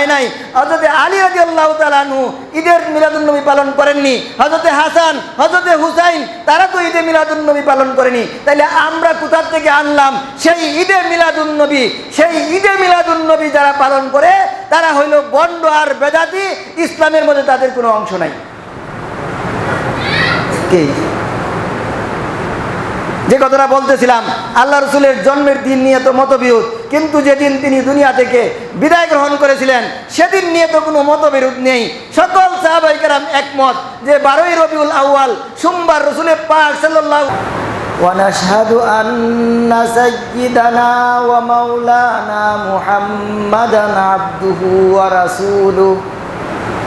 হয় নাই। হজরতে আলী রাজি আল্লাহ তালানু ঈদের মিলাদুন্নবী পালন করেননি। হজরতে হাসান হজরতে হুসাইন, তারা তো ঈদে মিলাদুন্নবী পালন করেনি। তাইলে আমরা কোথার থেকে আনলাম? সেই ঈদে মিলাদুন্নবী, সেই ঈদে মিলাদুন্নবী যারা পালন করে, তারা হইল গন্ড আর বেদাতি ইসলামের মধ্যে তাদের কোনো অংশ নাই। কে? যে কথাটা বলতেছিলাম আল্লাহ রসুলের জন্মের দিন নিয়ে তো মতবিরোধ কিন্তু যেদিন তিনি দুনিয়া থেকে বিদায় গ্রহণ করেছিলেন সেদিন নিয়ে তো কোনো মতবিরোধ নেই সকল সাহাবাইকার একমত যে বারোই রবিউল আউয়াল সোমবার রসুলের পাক সাল্লাহ ونشهد أن سيدنا ومولانا محمدا عبده ورسوله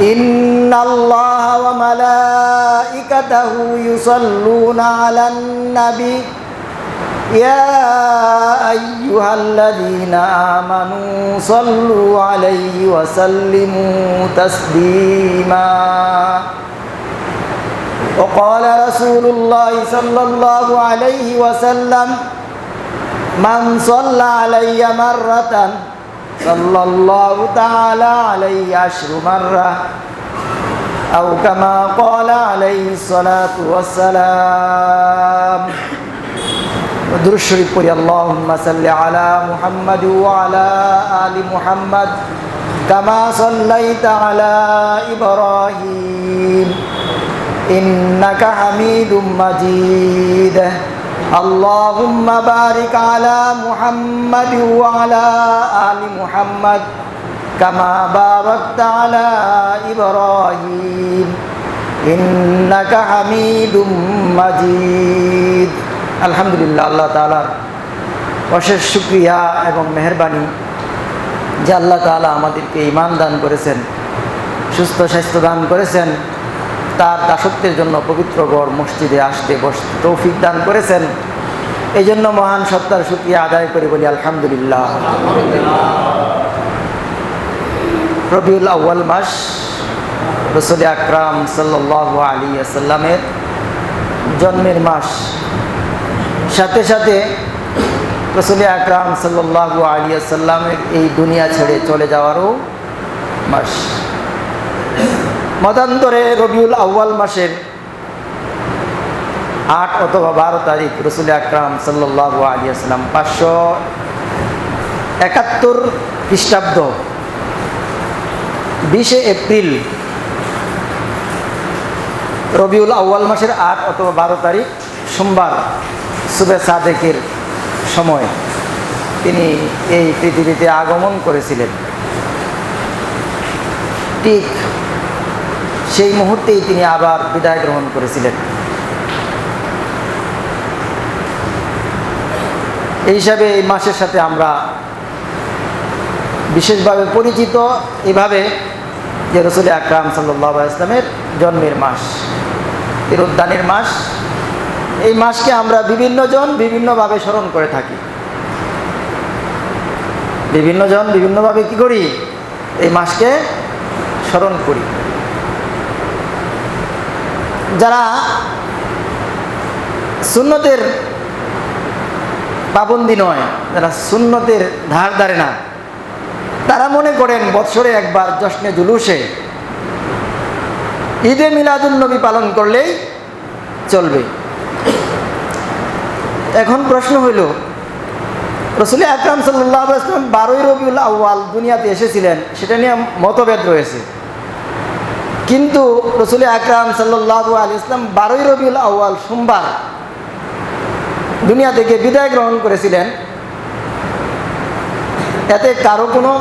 إن الله وملائكته يصلون على النبي يا أيها الذين آمنوا صلوا عليه وسلموا تسليما وقال رسول الله صلى الله عليه وسلم من صلى علي مرة صلى الله تعالى عليه عشر مرة أو كما قال عليه الصلاة والسلام ودر الشريف قل اللهم صل على محمد وعلى آل محمد كما صليت على إبراهيم إنك حميد مجيد اللهم بارك على محمد وعلى آل محمد كما باركت على إبراهيم إنك حميد مجيد আলহামদুলিল্লাহ আল্লাহ তালার অশেষ শুক্রিয়া এবং মেহরবানি যে আল্লাহ তালা আমাদেরকে ইমান দান করেছেন সুস্থ স্বাস্থ্য দান করেছেন তার দাসত্বের জন্য পবিত্র গড় মসজিদে আসতে বসতে তৌফিক দান করেছেন এই জন্য মহান সত্তার শুক্রিয়া আদায় করে বলি, আলহামদুলিল্লাহ। রবিউল আউ্য়াল মাস, রসুল আকরাম সাল্লাহ আলী আসাল্লামের জন্মের মাস। সাথে সাথে রসুল আকরাম সাল্লাহ আলী আসাল্লামের এই দুনিয়া ছেড়ে চলে যাওয়ারও মাস। মতান্তরে রবিউল আউ্য়াল মাসের আট অথবা বারো তারিখ রসুল আকরাম সাল্লাহ আলী আসলাম পাঁচশো একাত্তর খ্রিস্টাব্দ বিশে এপ্রিল রবিউল আউ্য়াল মাসের আট অথবা বারো তারিখ সোমবার সুবে সাদেকের সময়। তিনি এই পৃথিবীতে আগমন করেছিলেন। ঠিক সেই মুহূর্তেই তিনি আবার বিদায় গ্রহণ করেছিলেন। এই হিসাবে এই মাসের সাথে আমরা বিশেষভাবে পরিচিত। এভাবে যে রসুল আকরাম সাল্লাহ ইসলামের জন্মের মাস এর উদ্যানের মাস, এই মাসকে আমরা বিভিন্ন জন বিভিন্নভাবে স্মরণ করে থাকি। বিভিন্ন জন বিভিন্নভাবে কি করি? এই মাসকে স্মরণ করি। যারা সুন্নতের পাবন্দি নয়, যারা সুন্নতের ধার ধারে না। তারা মনে করেন বৎসরে একবার জশ্নে জুলুসে ঈদে মিলাদুলনবী পালন করলেই চলবে। এখন প্রশ্ন হইল, রসুল আকরাম সাল্লাহ আসলাম বারোই রবিউল আউ্য়াল দুনিয়াতে এসেছিলেন, সেটা নিয়ে মতভেদ রয়েছে। কিন্তু রসুল আকরাম সাল্লাহ আলী ইসলাম বারোই রবিউল আউ্য়াল সোমবার দুনিয়া থেকে বিদায় গ্রহণ করেছিলেন। এতে কারও কোনো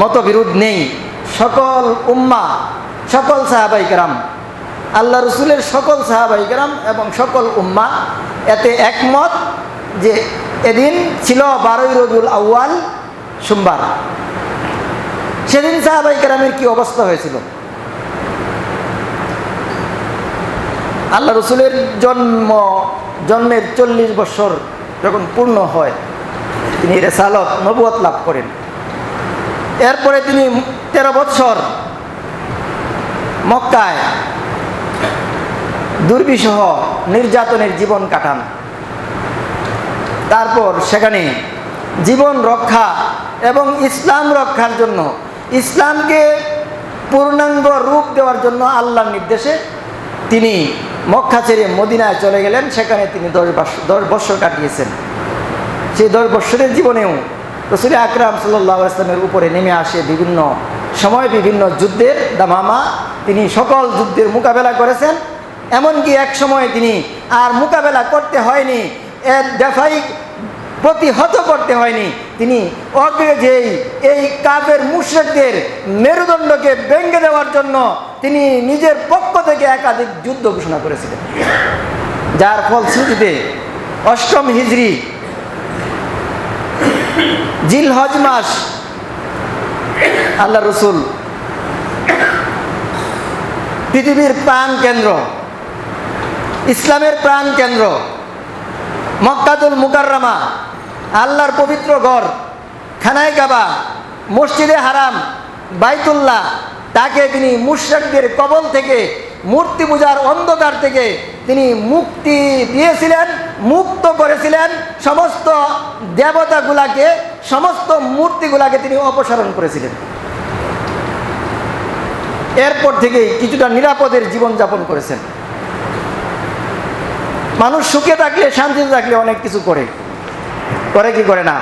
মতবিরোধ নেই। সকল উম্মা, সকল সাহাবাইকেরাম আল্লাহ রসুলের সকল সাহাবাইকেরাম এবং সকল উম্মা এতে একমত যে এদিন ছিল বারোই রবিউল আউ্য়াল সোমবার। সেদিন সাহাবাইকেরামের কি অবস্থা হয়েছিল? আল্লাহ রসুলের জন্ম, জন্মের চল্লিশ বছর যখন পূর্ণ হয়, তিনি রেসালত, নবুয়ত লাভ করেন। এরপরে তিনি তেরো বৎসর মক্কায় দুর্বিষহ নির্যাতনের জীবন কাটান। তারপর সেখানে জীবন রক্ষা এবং ইসলাম রক্ষার জন্য, ইসলামকে পূর্ণাঙ্গ রূপ দেওয়ার জন্য আল্লাহর নির্দেশে তিনি মক্কা ছেড়ে মদিনায় চলে গেলেন, সেখানে তিনি দশ বাস, দশ বৎসর কাটিয়েছেন। সেই দশ বৎসরের জীবনেও রসুল আকরাম সাল্লাহ ইসলামের উপরে নেমে আসে বিভিন্ন সময়, বিভিন্ন যুদ্ধের দামামা। তিনি সকল যুদ্ধের মোকাবেলা করেছেন, এমনকি এক সময় তিনি আর মোকাবেলা করতে হয়নি। এর দেফাই প্রতিহত করতে হয়নি। তিনি অগ্রে যেই এই কাপের মুশ্রেকদের মেরুদণ্ডকে ভেঙে দেওয়ার জন্য তিনি নিজের পক্ষ থেকে একাধিক যুদ্ধ ঘোষণা করেছিলেন। যার ফলশ্রুতিতে অষ্টম হিজড়ি জিল হজ মাস আল্লাহ রসুল পৃথিবীর প্রাণ কেন্দ্র, ইসলামের প্রাণ কেন্দ্র, মক্কাতুল মুকাররমা আল্লাহর পবিত্র ঘর, খানায় কাবা, মসজিদে হারাম, বাইতুল্লাহ, তাকে তিনি মুশ্রাকদের কবল থেকে, মূর্তি পূজার অন্ধকার থেকে তিনি মুক্তি দিয়েছিলেন, মুক্ত করেছিলেন, সমস্ত দেবতাগুলাকে, সমস্ত মূর্তিগুলাকে তিনি অপসারণ করেছিলেন। এরপর থেকেই কিছুটা নিরাপদের জীবনযাপন করেছেন। মানুষ সুখে থাকলে, শান্তিতে থাকলে অনেক কিছু করে। করে কি করে না?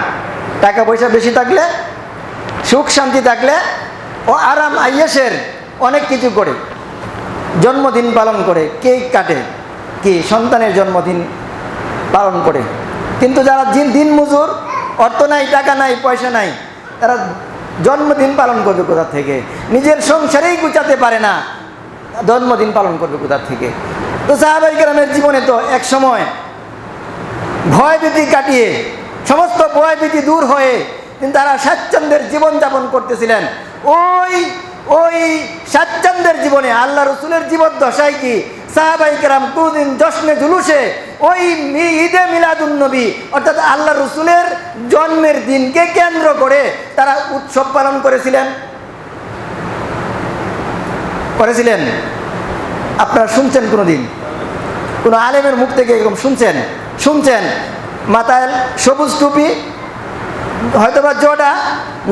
টাকা পয়সা বেশি থাকলে, সুখ শান্তি থাকলে, ও আরাম, আইয়েসের অনেক কিছু করে। জন্মদিন পালন করে, কেক কাটে, কি সন্তানের জন্মদিন পালন করে। কিন্তু যারা দিন মজুর, অর্থ নাই, টাকা নাই, পয়সা নাই, তারা জন্মদিন পালন করবে কোথা থেকে? নিজের সংসারেই গুছাতে পারে না, জন্মদিন পালন করবে কোথা থেকে? তো সাহাবাই গ্রামের জীবনে তো এক সময় ভয়ভীতি কাটিয়ে সমস্ত ভয়ভীতি দূর হয়ে কিন্তু তারা স্বাচ্ছন্দ্যের জীবনযাপন করতেছিলেন। ওই ওই স্বাচ্ছন্দ্যের জীবনে আল্লাহ রসুলের জীবন দশায় কি সাহাবাই কেরাম কোনদিন জশ্নে জুলুসে ওই ঈদে মিলাদুন্নবী অর্থাৎ আল্লাহ রসুলের জন্মের দিনকে কেন্দ্র করে তারা উৎসব পালন করেছিলেন? করেছিলেন? আপনারা শুনছেন কোনো দিন কোনো আলেমের মুখ থেকে এরকম শুনছেন? শুনছেন? মাথায় সবুজ টুপি, হয়তোবা জোড়া,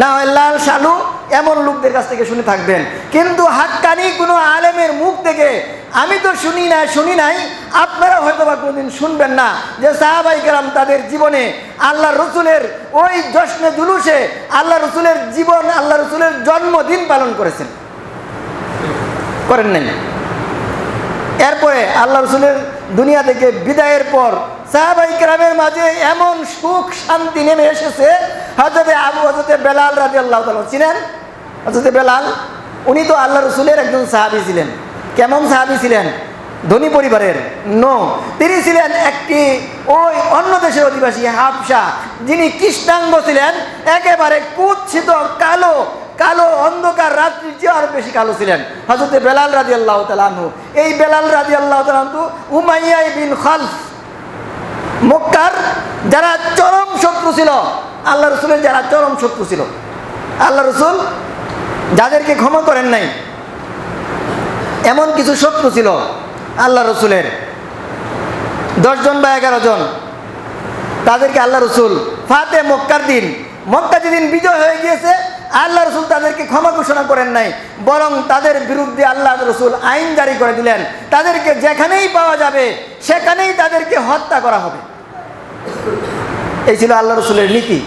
না হয় লাল শালু, এমন লোকদের কাছ থেকে শুনে থাকবেন। কিন্তু হাক্কানি কোনো আলেমের মুখ থেকে আমি তো শুনি নাই শুনি নাই আপনারা হয়তোবা কোনোদিন শুনবেন না যে সাহাবাই কেরাম তাদের জীবনে আল্লাহ রসুলের ওই জশ্নে জুলুসে আল্লাহ রসুলের জীবন আল্লাহ রসুলের জন্মদিন পালন করেছেন। করেন নাই। এরপরে আল্লাহ রসুলের দুনিয়া থেকে বিদায়ের পর সাহাবাই কেরামের মাঝে এমন সুখ শান্তি নেমে এসেছে। হজরতে আবু হজরতে বেলাল রাজি আল্লাহ ছিলেন হজরতে বেলাল, উনি তো আল্লাহ রসুলের একজন সাহাবি ছিলেন। কেমন সাহাবি ছিলেন? ধনী পরিবারের। নো তিনি ছিলেন একটি ওই অন্য দেশের অধিবাসী হাফসা যিনি কৃষ্ণাঙ্গ ছিলেন, একেবারে কুৎসিত, কালো কালো অন্ধকার রাত্রির চেয়ে আরও বেশি কালো ছিলেন। হজরতে বেলাল রাজি আল্লাহ তালাহু এই বেলাল রাজি আল্লাহ তালাহু উমাইয়া বিন খালফ, মক্কার যারা চরম শত্রু ছিল আল্লাহ রসুলের যারা চরম শত্রু ছিল। আল্লাহ রসুল যাদেরকে ক্ষমা করেন নাই, এমন কিছু শত্রু ছিল আল্লাহ রসুলের। দশজন বা এগারো জন, তাদেরকে আল্লাহ রসুল ফাতে মক্কার দিন, মক্কা যেদিন বিজয় হয়ে গিয়েছে আল্লাহ রসুল তাদেরকে ক্ষমা ঘোষণা করেন নাই, বরং তাদের বিরুদ্ধে আল্লাহ রসুল আইন জারি করে দিলেন। তাদেরকে যেখানেই পাওয়া যাবে, সেখানেই তাদেরকে হত্যা করা হবে। এই ছিল আল্লাহ রসুলের নীতি।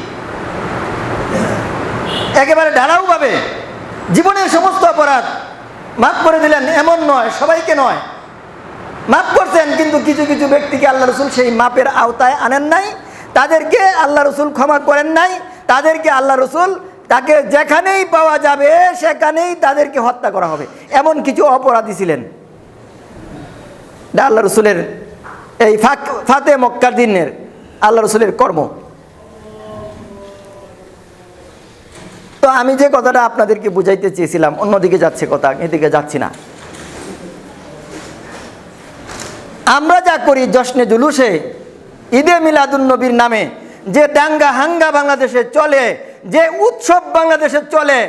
একেবারে ঢালাওভাবে জীবনের সমস্ত অপরাধ মাফ করে দিলেন, এমন নয়, সবাইকে নয়। মাফ করছেন, কিন্তু কিছু কিছু ব্যক্তিকে আল্লাহ রসুল সেই মাপের আওতায় আনেন নাই। তাদেরকে আল্লাহ রসুল ক্ষমা করেন নাই। তাদেরকে আল্লাহ রসুল তাকে যেখানেই পাওয়া যাবে, সেখানেই তাদেরকে হত্যা করা হবে। এমন কিছু অপরাধী ছিলেন। আল্লাহ রসুলের এই ফাতে মক্কার দিনের আল্লাহ রসুলের কর্ম। তো আমি যে কথাটা আপনাদেরকে বুঝাইতে চেয়েছিলাম, অন্যদিকে যাচ্ছে কথা, এদিকে যাচ্ছি না। আমরা যা করি জশ্নে জুলুসে, ঈদে মিলাদুল নবীর নামে, যে দাঙ্গা হাঙ্গা বাংলাদেশে চলে যে উৎসব বাংলাদেশে চলে,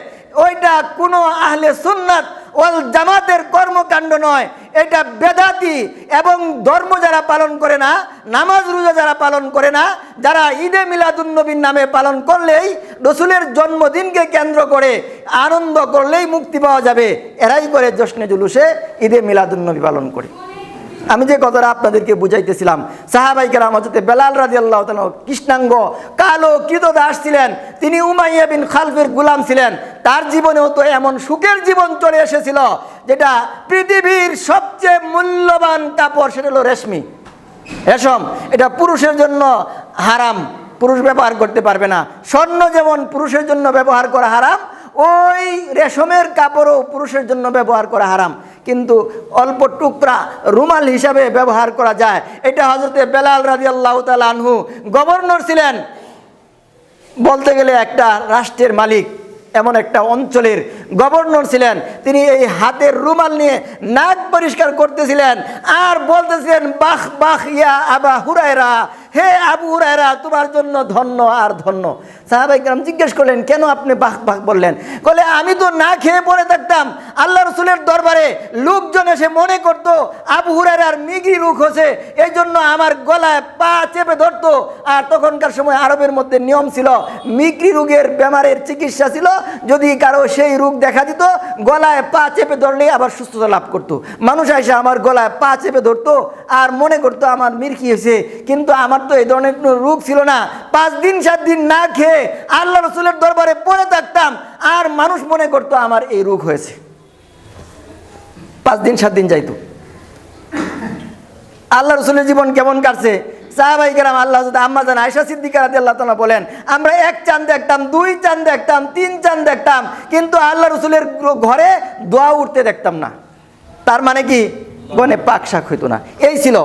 ওইটা কোনো আহলে সুন্নাত ওয়াল জামাতের কর্মকাণ্ড নয়। এটা বেদাতি এবং ধর্ম যারা পালন করে না, নামাজ রোজা যারা পালন করে না, যারা ঈদে মিলাদুন্নবীর নামে পালন করলেই রসুলের জন্মদিনকে কেন্দ্র করে আনন্দ করলেই মুক্তি পাওয়া যাবে। এরাই করে জশ্নে জুলুসে ঈদে মিলাদুন্নবী পালন করে। আমি যে কথাটা আপনাদেরকে বুঝাইতেছিলাম, সাহাবাই কেরাম হজরতে বেলাল রাজি আল্লাহ কৃষ্ণাঙ্গ, কালো কৃতদাস ছিলেন তিনি উমাইয়া বিন খালফের গুলাম ছিলেন, তার জীবনেও তো এমন সুখের জীবন চলে এসেছিল, যেটা পৃথিবীর সবচেয়ে মূল্যবান কাপড়, সেটা হলো রেশমি। রেশম, এটা পুরুষের জন্য হারাম, পুরুষ ব্যবহার করতে পারবে না। স্বর্ণ যেমন পুরুষের জন্য ব্যবহার করা হারাম, ওই রেশমের কাপড়ও পুরুষের জন্য ব্যবহার করা হারাম। কিন্তু অল্প টুকরা রুমাল হিসাবে ব্যবহার করা যায়। এটা হজরতে বেলাল রাজি আল্লাহ আনহু গভর্নর ছিলেন। বলতে গেলে একটা রাষ্ট্রের মালিক, এমন একটা অঞ্চলের গভর্নর ছিলেন। তিনি এই হাতের রুমাল নিয়ে নাক পরিষ্কার করতেছিলেন আর বলতেছিলেন, বাহ বাহ, ইয়া আবা হুরায়রা হে আবু হুরায়রা, তোমার জন্য ধন্য আর ধন্য। সাহাবাই গ্রাম জিজ্ঞেস করলেন, কেন আপনি বাহ বাহ বললেন? বলে, আমি তো না খেয়ে পড়ে থাকতাম। আল্লাহ রসুলের দরবারে লোকজন এসে মনে করতো, আবু হুরায়রার মিগি রোগ হচ্ছে এই জন্য আমার গলায় পা চেপে ধরতো। আর তখনকার সময় আরবের মধ্যে নিয়ম ছিল মিগ্রি রোগের বেমারের চিকিৎসা ছিল, যদি কারও সেই রোগ দেখা দিত, গলায় পা চেপে ধরলে আবার সুস্থতা লাভ করতো। মানুষ এসে আমার গলায় পা চেপে ধরতো, আর মনে করতো, আমার মির্কি হয়েছে? কিন্তু আমার তো এই ধরনের কোনো রোগ ছিল না। পাঁচ দিন, সাত দিন না খেয়ে আল্লাহ রসুলের দরবারে পড়ে থাকতাম। আর মানুষ মনে করতো, আমার এই রোগ হয়েছে। পাঁচ দিন, সাত দিন যাইতো। আল্লাহ রসুলের জীবন কেমন কাটছে? সাহাবাই কেরাম, আল্লাহ আম্মা জান আয়সা সিদ্দিকার রাজি আল্লাহ তালা বলেন, আমরা এক চাঁদ দেখতাম, দুই চাঁদ দেখতাম, তিন চাঁদ দেখতাম, কিন্তু আল্লাহ রসুলের ঘরে দোয়া উঠতে দেখতাম না। তার মানে কি? বনে পাক শাক হইতো না। এই ছিল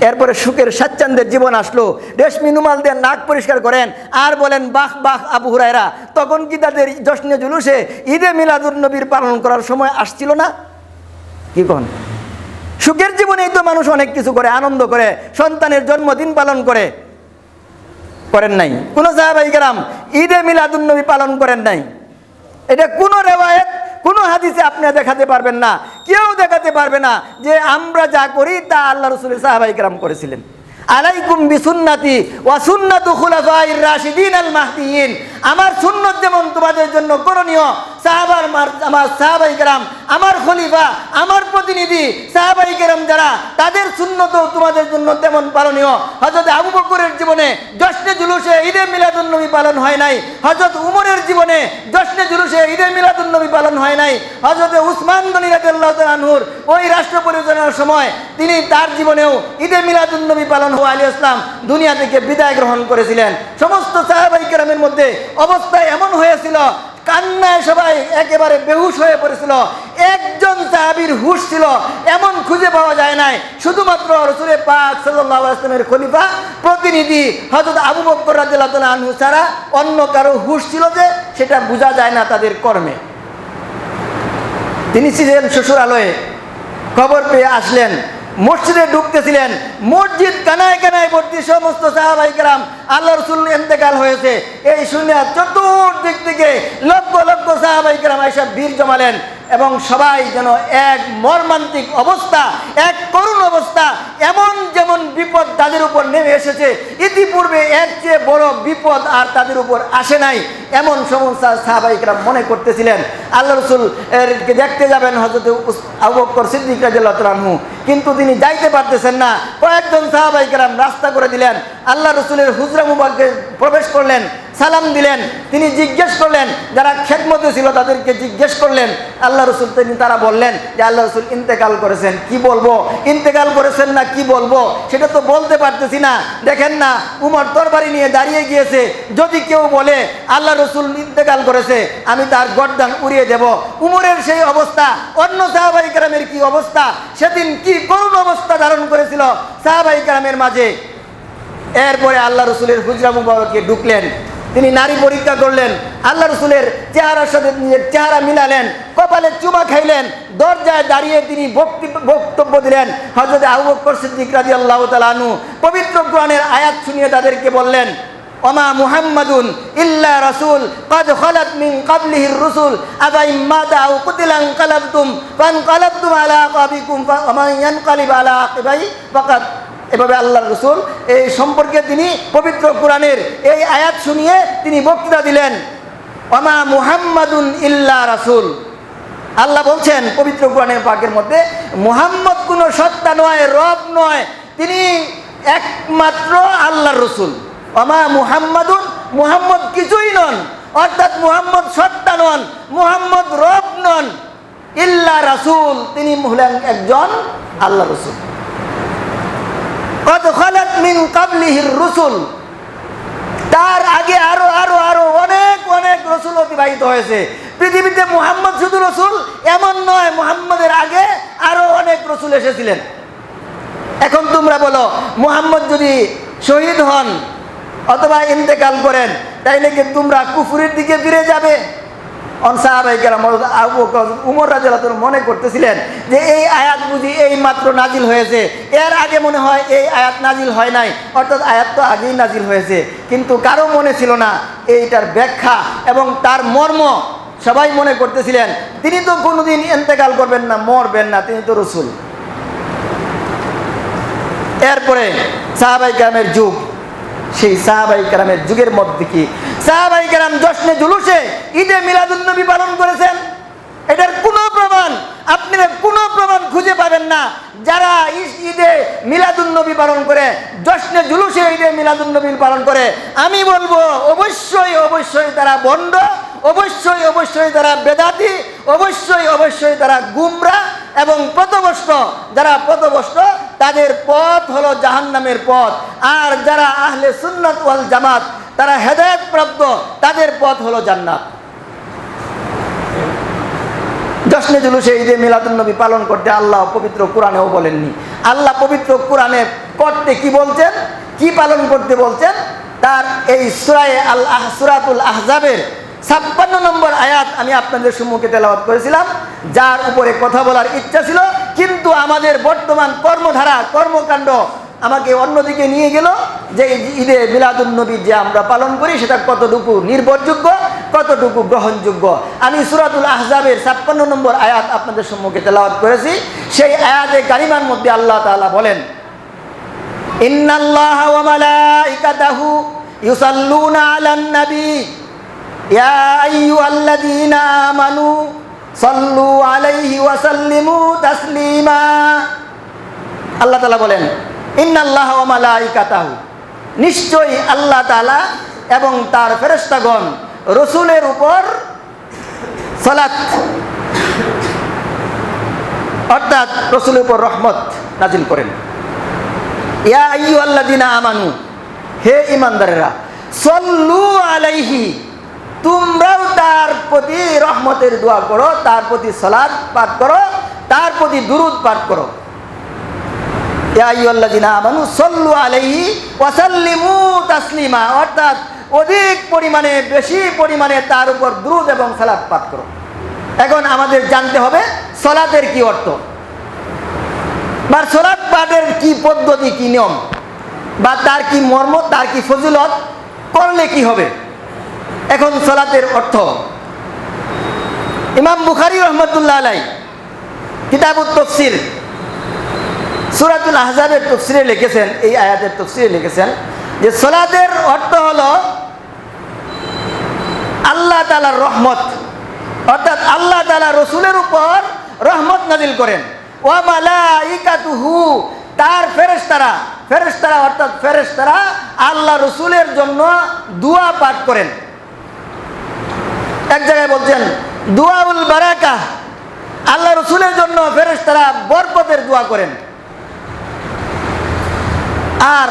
এরপরে সুখের স্বাচ্ছন্দ্যের জীবন আসলো। রেশমি নুমাল দিয়ে নাক পরিষ্কার করেন। আর বলেন, বাহ বাহ, আবু হুরায়রা, তখন কি তাদের জশ্নে জুলুসে ঈদে মিলাদুর নবীর পালন করার সময় আসছিল না? কি কন? সুখের জীবনেই তো মানুষ অনেক কিছু করে, আনন্দ করে, সন্তানের জন্মদিন পালন করে। করেন নাই। কোন সাহাবাই কেরাম ঈদে মিলাদুন্নবী পালন করেন নাই। এটা কোনো রেওয়ায়ত কোনো হাদিসে আপনি দেখাতে পারবেন না, কেউ দেখাতে পারবে না যে আমরা যা করি তা আল্লাহ রসুলের সাহাবাই কেরাম করেছিলেন। আলাইকুম বিসুন্নাতি ওয়াসুন্নাতু খুলাফাইর রাশিদিন আল মাহদিয়িন। আমার সুন্নত যেমন তোমাদের জন্য করণীয়, সাহাবার মার- আমার সাহাবাই কেরাম, আমার খলিফা, আমার প্রতিনিধি, সাহাবাই কেরাম যারা, তাদের সুন্নতও তোমাদের জন্য তেমন পালনীয়। হজরত আবু বকরের জীবনে জশ্নে জুলুসে ঈদে মিলাদুন্নবী পালন হয় নাই। হজরত উমরের জীবনে জশ্নে জুলুসে ঈদে মিলাদুন্নবী পালন হয় নাই। হজরত উসমান গনি রাদিয়াল্লাহু আনহুর ওই রাষ্ট্র পরিচালনার সময় তিনি তার জীবনেও ঈদে মিলাদুন্নবী পালন হওয়া আলী ইসলাম দুনিয়া থেকে বিদায় গ্রহণ করেছিলেন। সমস্ত সাহাবাই কেরামের মধ্যে অবস্থা এমন হয়েছিল, কান্নায় সবাই একেবারে বেহুশ হয়ে পড়েছিল। একজন সাহাবির হুশ ছিল, এমন খুঁজে পাওয়া যায় নাই। শুধুমাত্র রসুলে পাক সাল্লাহ খলিফা, প্রতিনিধি হজরত আবু বক্কর তাআলা আনহু ছাড়া অন্য কারও হুশ ছিল যে সেটা বোঝা যায় না তাদের কর্মে। তিনি ছিলেন শ্বশুরালয়ে। খবর পেয়ে আসলেন মসজিদে ঢুকতেছিলেন। মসজিদ কানায় কানায় ভর্তি সমস্ত সাহাবাই কেরাম আল্লাহ রসুল এন্তেকাল হয়েছে। এই শুনে চতুর্দিক থেকে লক্ষ লক্ষ সাহাবাই কেরাম এসব ভিড় জমালেন এবং সবাই যেন এক মর্মান্তিক অবস্থা, এক করুণ অবস্থা, এমন যেমন বিপদ তাদের উপর নেমে এসেছে, ইতিপূর্বে এর চেয়ে বড় বিপদ আর তাদের উপর আসে নাই, এমন সমস্যা সাহাবাইকরা মনে করতেছিলেন। আল্লাহ রসুল এরকে দেখতে যাবেন হজরত আবু বকর সিদ্দিক তাআলা কিন্তু তিনি যাইতে পারতেছেন না। কয়েকজন সাহাবাইকেরাম রাস্তা করে দিলেন। আল্লাহ রসুলের হুজরা মুবারকে প্রবেশ করলেন, সালাম দিলেন। তিনি জিজ্ঞেস করলেন, যারা খেদমতে ছিল তাদেরকে জিজ্ঞেস করলেন। আল্লাহ রসুল তিনি তারা বললেন, যে আল্লাহ রসুল ইন্তেকাল করেছেন, কি বলব? ইন্তেকাল করেছেন না, কি বলব? সেটা তো বলতে পারতেছি না। দেখেন না, উমর তরবারি নিয়ে দাঁড়িয়ে গিয়েছে। যদি কেউ বলে, আল্লাহ রসুল ইন্তেকাল করেছে, আমি তার গর্দান উড়িয়ে দেব। উমরের সেই অবস্থা, অন্য সাহাবাই গ্রামের কি অবস্থা, সেদিন কি করুণ অবস্থা ধারণ করেছিল সাহাবাই গ্রামের মাঝে। এরপরে আল্লাহ রসুলের হুজরা মুবারকে ঢুকলেন, তিনি নারী পরীক্ষা করলেন, আল্লাহ রসুলের চেহারার সাথে নিজের চেহারা মিলালেন, কপালে চুমা খাইলেন, দরজায় দাঁড়িয়ে তিনি বক্তি- বক্তব্য দিলেন। হজরত আবু বকর সিদ্দিক রাজি আল্লাহ তালু পবিত্র কোরআনের আয়াত শুনিয়ে তাদেরকে বললেন ওমা মুহাম্মাদুন ইল্লা রাসূল قد خلت من قبله الرسل أفإن مات أو قتل انقلبتم فانقلبتم على عقابكم ومن ينقلب على عقبيه فقد এভাবে আল্লাহ রসুল এই সম্পর্কে তিনি পবিত্র কোরআনের এই আয়াত শুনিয়ে তিনি বক্তৃতা দিলেন ওমা মুহাম্মাদুন ইল্লা রাসূল আল্লাহ বলছেন পবিত্র কোরআনের পাকের মধ্যে মুহাম্মদ কোনো সত্তা নয় রব নয় তিনি একমাত্র আল্লাহর রসুল অমা মুহাম্মাদুন, মুহাম্মদ কিছুই নন। অর্থাৎ মুহাম্মদ সত্তা নন, মুহাম্মদ রব নন। ইল্লা রাসূল, তিনি হলেন একজন আল্লাহ রসুল। কত খালাত মিন কাবলিহির রসুল। তার আগে আরও আরও আরও অনেক অনেক রসুল অতিবাহিত হয়েছে। পৃথিবীতে মুহাম্মদ শুধু রসুল, এমন নয়, মুহাম্মদের আগে আরও অনেক রসুল এসেছিলেন। এখন তোমরা বলো, মুহাম্মদ যদি শহীদ হন অথবা ইন্তেকাল করেন, তাইলে কি তোমরা কুফুরের দিকে ফিরে যাবে? উমর রাজা মনে করতেছিলেন যে এই আয়াত বুঝি এই মাত্র নাজিল হয়েছে। এর আগে মনে হয় এই আয়াত নাজিল হয় নাই, অর্থাৎ আয়াত তো আগেই নাজিল হয়েছে। কিন্তু কারও মনে ছিল না এইটার ব্যাখ্যা এবং তার মর্ম। সবাই মনে করতেছিলেন, তিনি তো কোনোদিন ইন্তেকাল করবেন না, মরবেন না, তিনি তো রসুল। এরপরে সাহাবাই গ্রামের যুগ। সেই সাহাবাই গ্রামের যুগের মধ্যে কি? সাহাবাই গ্রাম জশ্নে জুলুসে ঈদে মিলাদুন্নবী পালন করেছেন। এটার কোনো প্রমাণ আপনারা কোনো প্রমাণ খুঁজে পাবেন না। যারা ঈদ- ঈদে মিলাদুন্নবী পালন করে, জশ্নে জুলুসে ঈদে মিলাদুন্নবী পালন করে, আমি বলব, অবশ্যই অবশ্যই তারা বন্ড, অবশ্যই অবশ্যই তারা বেদাতি, অবশ্যই অবশ্যই তারা গুমরা এবং পথভ্রষ্ট। যারা পথভ্রষ্ট তাদের পথ হলো জাহান্নামের পথ। আর যারা আহলে সুন্নত ওয়াল জামাত, তারা হেদায়ত প্রাপ্ত তাদের পথ হলো জান্নাত। জশ্নে জুলুসে ঈদে মিলাদুন্নবী পালন করতে আল্লাহ পবিত্র কোরআনেও বলেননি। আল্লাহ পবিত্র কোরআনে করতে কি বলছেন? কি পালন করতে বলছেন? তার এই সুরায় আল আহ, সুরাতুল আহজাবের ছাপ্পান্ন নম্বর আয়াত আমি আপনাদের সম্মুখে তেলাওয়াত করেছিলাম। যার উপরে কথা বলার ইচ্ছা ছিল কিন্তু আমাদের বর্তমান কর্মধারা, কর্মকাণ্ড আমাকে অন্যদিকে নিয়ে গেল যে ঈদে মিলাদুন্নবী যে আমরা পালন করি, সেটা কতটুকু নির্ভরযোগ্য, কতটুকু গ্রহণযোগ্য। আমি সুরাতুল আহজাবের ছাপ্পান্ন নম্বর আয়াত আপনাদের সম্মুখে তেলাওয়াত করেছি। সেই আয়াতে কারিমার মধ্যে আল্লাহ তাআলা বলেন, ইন্নাল্লাহা সাল্লু আলাইহি ওয়া সাল্লিমু তাসলিমা। আল্লাহ তাআলা বলেন, ইন্নাল্লাহ মালাইকাতাহু। নিশ্চয়ই আল্লাহ তাআলা এবং তার ফেরেশতাগণ রসুলের উপর সালাত, অর্থাৎ রসুলের উপর রহমত নাজিল করেন। ইয়া আইয়ুহাল্লাযীনা আমানু, হে ইমানদারেরা সল্লু আলাইহি তোমরাও তার প্রতি রহমতের দোয়া করো, তার প্রতি সালাত পাঠ করো, তার প্রতি দুরুদ পাঠ করো। সল্লু আলাইহি অর্থাৎ অধিক পরিমাণে, বেশি পরিমাণে তার উপর এবং করো। এখন আমাদের জানতে হবে কি অর্থ। বা কি পদ্ধতি, কি নিয়ম, বা তার কি মর্ম, তার কি ফজিলত, করলে কি হবে? এখন সলাতের অর্থ। ইমাম বুখারি রহমতুল্লাহ আলাই কিতাবুত তফসির সুরাতুল আহজাবের তফসিরে লিখেছেন, এই আয়াতের তফসিরে লিখেছেন যে সলাতের অর্থ হলো আল্লাহ তালার রহমত, অর্থাৎ আল্লাহ তালা রসুলের উপর রহমত নাজিল করেন। ও মালাইকাতুহু, তার ফেরেশতারা ফেরেশতারা অর্থাৎ ফেরেশতারা আল্লাহ রসুলের জন্য দুয়া পাঠ করেন। এক জায়গায় বলছেন দুয়াউল বারাকা, আল্লাহ রসুলের জন্য ফেরেস তারা বরকতের দোয়া করেন। আর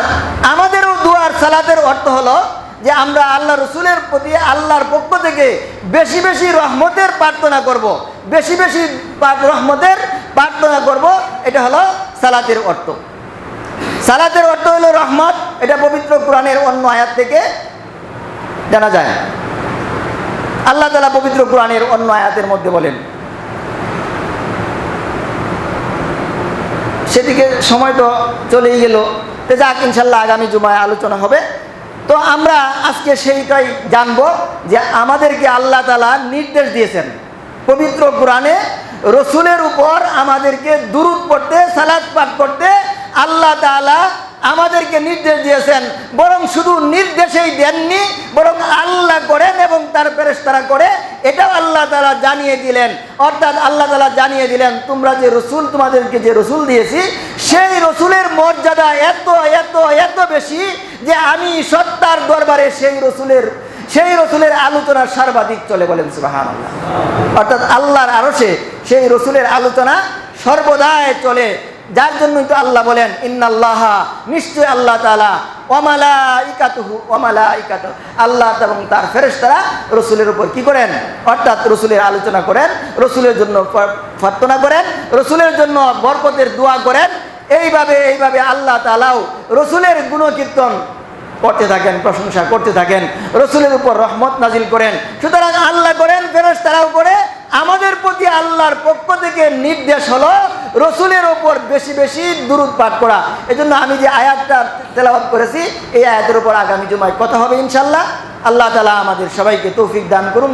আমাদেরও দুয়ার সালাতের অর্থ হলো যে আমরা আল্লাহ রসুলের প্রতি আল্লাহর পক্ষ থেকে বেশি বেশি রহমতের প্রার্থনা করব। বেশি বেশি রহমতের প্রার্থনা করব, এটা হলো সালাতের অর্থ। সালাতের অর্থ হলো রহমত, এটা পবিত্র কোরআনের অন্য আয়াত থেকে জানা যায়। আল্লাহ তালা পবিত্র কোরআনের অন্য আয়াতের মধ্যে বলেন, সেদিকে সময় তো চলেই গেল। তো যাক ইনশাল্লাহ আগামী জুমায় আলোচনা হবে। তো আমরা আজকে সেইটাই জানব যে আমাদেরকে আল্লাহ তালা নির্দেশ দিয়েছেন পবিত্র কোরআনে রসুলের উপর আমাদেরকে দুরুদ পড়তে সালাদ পাঠ করতে আল্লাহ তালা আমাদেরকে নির্দেশ দিয়েছেন, বরং শুধু নির্দেশেই দেননি, বরং আল্লাহ করেন এবং তার ফেরেশতারা করে, এটাও আল্লাহ তালা জানিয়ে দিলেন। অর্থাৎ আল্লাহ তালা জানিয়ে দিলেন, তোমরা যে রসুল, তোমাদেরকে যে রসুল দিয়েছি, সেই রসুলের মর্যাদা এত এত এত বেশি যে আমি সত্তার দরবারে সেই রসুলের সেই রসুলের আলোচনা সর্বাধিক চলে বলেন সুবাহান অর্থাৎ আল্লাহর আরসে সেই রসুলের আলোচনা সর্বদাই চলে। যার জন্যই তো আল্লাহ বলেন, ইন্নাল্লাহ নিশ্চয় আল্লাহ তালা ওমালা ইকাতুহু ওমালা ইকাতু আল্লাহ এবং তার ফেরেশতারা রসুলের উপর কি করেন? অর্থাৎ রসুলের আলোচনা করেন, রসুলের জন্য প্রার্থনা করেন, রসুলের জন্য বরকতের দোয়া করেন। এইভাবে এইভাবে আল্লাহ তালাও রসুলের গুণকীর্তন করতে থাকেন, প্রশংসা করতে থাকেন, রসুলের উপর রহমত নাজিল করেন। সুতরাং আল্লাহ করেন ফেরস তারাও করে আমাদের প্রতি আল্লাহর পক্ষ থেকে নির্দেশ হলো রসুলের ওপর বেশি বেশি দুরুদ পাঠ করা। এজন্য আমি যে আয়াতটা তেলাবাদ করেছি, এই আয়াতের ওপর আগামী জুমায় কথা হবে ইনশাল্লাহ। আল্লাহ তালা আমাদের সবাইকে তৌফিক দান করুন।